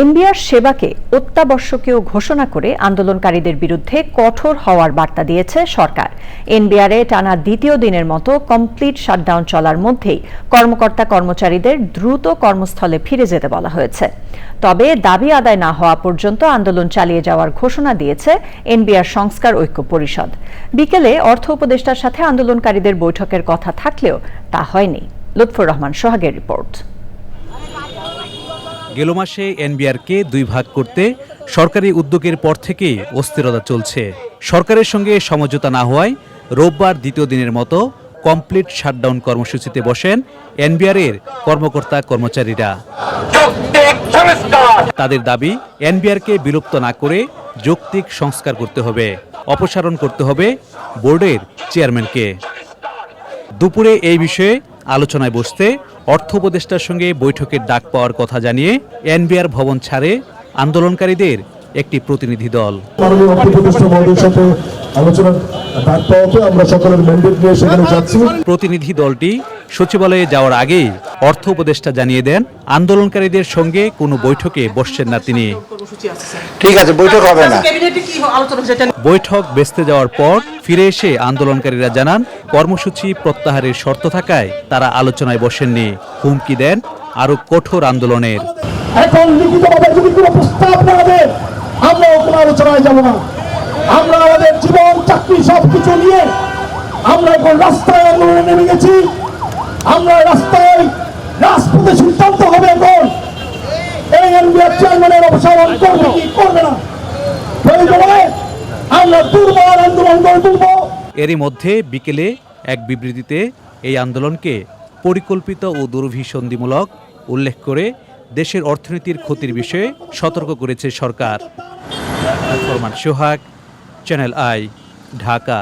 NBR সেবাকে অত্যাবশ্যকীয় ঘোষণা করে আন্দোলনকারীদের বিরুদ্ধে কঠোর হওয়ার বার্তা দিয়েছে সরকার। এনবিআরে টানা দ্বিতীয় দিনের মতো কমপ্লিট শাটডাউন চলার মধ্যেই কর্মকর্তা কর্মচারীদের দ্রুত কর্মস্থলে ফিরে যেতে বলা হয়েছে। তবে দাবি আদায় না হওয়া পর্যন্ত আন্দোলন চালিয়ে যাওয়ার ঘোষণা দিয়েছে এনবিআর সংস্কার ঐক্য পরিষদ। বিকেলে অর্থ উপদেষ্টার সাথে আন্দোলনকারীদের বৈঠকের কথা থাকলেও তা হয়নি। লুৎফুর রহমান সোহাগের রিপোর্ট। গেল মাসে এনবিআরকে দুই ভাগ করতে সরকারি উদ্যোগের পর থেকেই অস্থিরতা চলছে। সরকারের সঙ্গে সমঝোতা না হওয়ায় রোববার দ্বিতীয় দিনের মতো কমপ্লিট শাটডাউন কর্মসূচিতে বসেন এনবিআরের কর্মকর্তা কর্মচারীরা। তাদের দাবি, এনবিআরকে বিলুপ্ত না করে যৌক্তিক সংস্কার করতে হবে, অপসারণ করতে হবে বোর্ডের চেয়ারম্যানকে। দুপুরে এই বিষয়ে আলোচনায় বসতে অর্থ উপদেষ্টার সঙ্গে বৈঠকের ডাক পাওয়ার কথা জানিয়ে এনবিআর ভবন ছাড়ে আন্দোলনকারীদের একটি প্রতিনিধি দল। আলোচনার ডাক পাওয়াতে আমরা সকলের ম্যান্ডেট নিয়ে সেখানে যাচ্ছি। প্রতিনিধি দলটি সচিবালয়ে যাওয়ার আগেই অর্থ উপদেষ্টা জানিয়ে দেন আন্দোলনকারীদের সঙ্গে কোনো বৈঠকে বসছেন না তিনি। ঠিক আছে বৈঠক হবে না। বৈঠক বেসতে যাওয়ার পর ফিরে এসে আন্দোলনকারীরা জানান কর্মসূচি প্রত্যাহারের শর্ত থাকায় তারা আলোচনায় বসেননি। হুমকি দেন আরও কঠোর আন্দোলনের। এখন লিখিতভাবে যদি কোনো প্রস্তাব না দেন আমরা কোনো আলোচনায় যাব না। আমরা আমাদের জীবন, চাকরি সব কিছু নিয়ে আমরা এখন রাস্তায় আন্দোলনে নেমে গেছি। আমরা রাস্তায় রাজপথে সিদ্ধান্ত হবে এখন। এই এনবিআর চেয়ারম্যানের অপসারণ করবে কি করবে না? প্রয়োজনে আমরা দুর্বার আন্দোলন করে তুলবো। এরই মধ্যে বিকেলে এক বিবৃতিতে এই আন্দোলনকে পরিকল্পিত ও দুর্ভিসন্ধিমূলক উল্লেখ করে দেশের অর্থনীতির ক্ষতির বিষয়ে সতর্ক করেছে সরকার। সোহাগ চ্যানেল আই ঢাকা